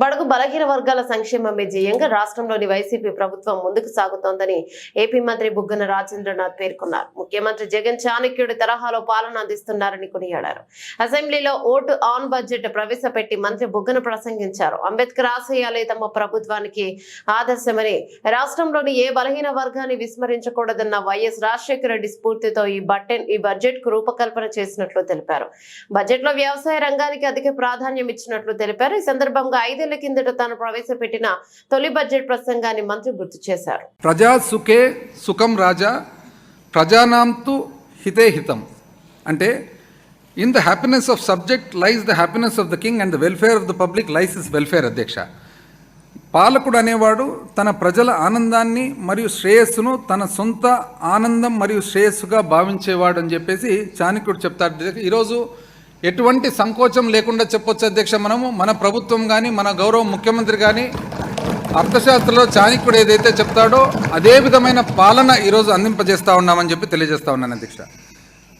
బడుగు బలహీన వర్గాల సంక్షేమమే ధ్యేయంగా రాష్ట్రంలోని వైసీపీ ప్రభుత్వం ముందుకు సాగుతోందని ఏపీ మంత్రి బుగ్గన రాజేంద్రనాథ్ పేర్కొన్నారు. ముఖ్యమంత్రి జగన్ చాణక్యుడి తరహాలో పాలన అందిస్తున్నారని కొనియాడారు. అసెంబ్లీలో ఓటు ఆన్ బడ్జెట్ ప్రవేశపెట్టి మంత్రి బుగ్గన ప్రసంగించారు. అంబేద్కర్ ఆశయాలే తమ ప్రభుత్వానికి ఆదర్శమని రాష్ట్రంలోని ఏ బలహీన వర్గాన్ని విస్మరించకూడదన్న వైఎస్ రాజశేఖర రెడ్డి స్ఫూర్తితో ఈ బట్టెన్ ఈ బడ్జెట్కు రూపకల్పన చేసినట్లు తెలిపారు. బడ్జెట్లో వ్యవసాయ రంగానికి అధిక ప్రాధాన్యం ఇచ్చినట్లు తెలిపారు. ఈ సందర్భంగా ఐదు ఐదేళ్ళ కిందట తాను ప్రవేశపెట్టిన తొలి బడ్జెట్ ప్రసంగాన్ని మంత్రి గుర్తు చేశారు. ప్రజా సుఖే సుఖం రాజా ప్రజానాంతు హితే హితం. అంటే in the happiness of subject lies the happiness of the king and the welfare of the public lies is welfare అధ్యక్ష. పాలకుడు అనేవాడు తన ప్రజల ఆనందాన్ని మరియు శ్రేయస్సును తన సొంత ఆనందం మరియు శ్రేయస్సుగా భావించేవాడు అని చెప్పేసి చాణక్యుడు చెప్తాడు. ఈరోజు ఎటువంటి సంకోచం లేకుండా చెప్పొచ్చు అధ్యక్ష మనము. మన ప్రభుత్వం కానీ మన గౌరవ ముఖ్యమంత్రి కానీ అర్థశాస్త్రంలో చాణిక్యుడు ఏదైతే చెప్తాడో అదే విధమైన పాలన ఈరోజు అందింపజేస్తా ఉన్నామని చెప్పి తెలియజేస్తా ఉన్నాను అధ్యక్ష.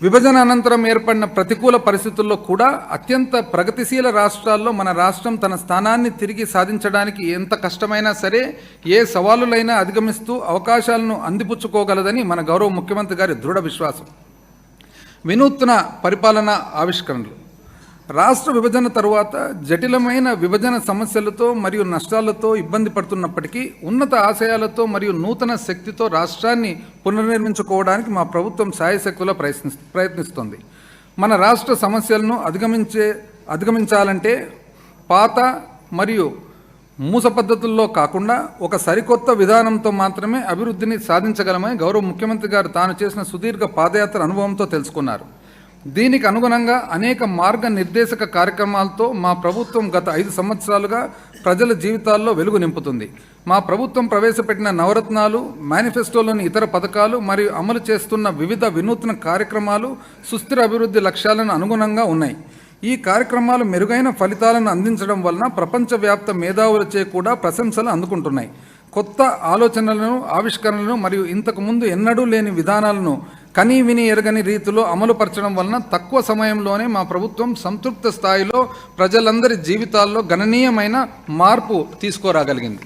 విభజన అనంతరం ఏర్పడిన ప్రతికూల పరిస్థితుల్లో కూడా అత్యంత ప్రగతిశీల రాష్ట్రాల్లో మన రాష్ట్రం తన స్థానాన్ని తిరిగి సాధించడానికి ఎంత కష్టమైనా సరే ఏ సవాలులైనా అధిగమిస్తూ అవకాశాలను అందిపుచ్చుకోగలదని మన గౌరవ ముఖ్యమంత్రి గారి దృఢ విశ్వాసం. వినూత్న పరిపాలన ఆవిష్కరణలు. రాష్ట్ర విభజన తరువాత జటిలమైన విభజన సమస్యలతో మరియు నష్టాలతో ఇబ్బంది పడుతున్నప్పటికీ ఉన్నత ఆశయాలతో మరియు నూతన శక్తితో రాష్ట్రాన్ని పునర్నిర్మించుకోవడానికి మా ప్రభుత్వం సాయశక్తులో ప్రయత్ని ప్రయత్నిస్తుంది. మన రాష్ట్ర సమస్యలను అధిగమించే అధిగమించాలంటే పాత మరియు మూస పద్ధతుల్లో కాకుండా ఒక సరికొత్త విధానంతో మాత్రమే అభివృద్ధిని సాధించగలమని గౌరవ ముఖ్యమంత్రి గారు తాను చేసిన సుదీర్ఘ పాదయాత్ర అనుభవంతో తెలుసుకున్నారు. దీనికి అనుగుణంగా అనేక మార్గ నిర్దేశక కార్యక్రమాలతో మా ప్రభుత్వం గత ఐదు సంవత్సరాలుగా ప్రజల జీవితాల్లో వెలుగు నింపుతుంది. మా ప్రభుత్వం ప్రవేశపెట్టిన నవరత్నాలు మేనిఫెస్టోలోని ఇతర పథకాలు మరియు అమలు చేస్తున్న వివిధ వినూత్న కార్యక్రమాలు సుస్థిర అభివృద్ధి లక్ష్యాలను అనుగుణంగా ఉన్నాయి. ఈ కార్యక్రమాలు మెరుగైన ఫలితాలను అందించడం వలన ప్రపంచవ్యాప్త మేధావులచే కూడా ప్రశంసలు అందుకుంటున్నాయి. కొత్త ఆలోచనలను ఆవిష్కరణలను మరియు ఇంతకుముందు ఎన్నడూ లేని విధానాలను కనీ విని ఎరగని రీతిలో అమలుపరచడం వలన తక్కువ సమయంలోనే మా ప్రభుత్వం సంతృప్త స్థాయిలో ప్రజలందరి జీవితాల్లో గణనీయమైన మార్పు తీసుకురాగలిగింది.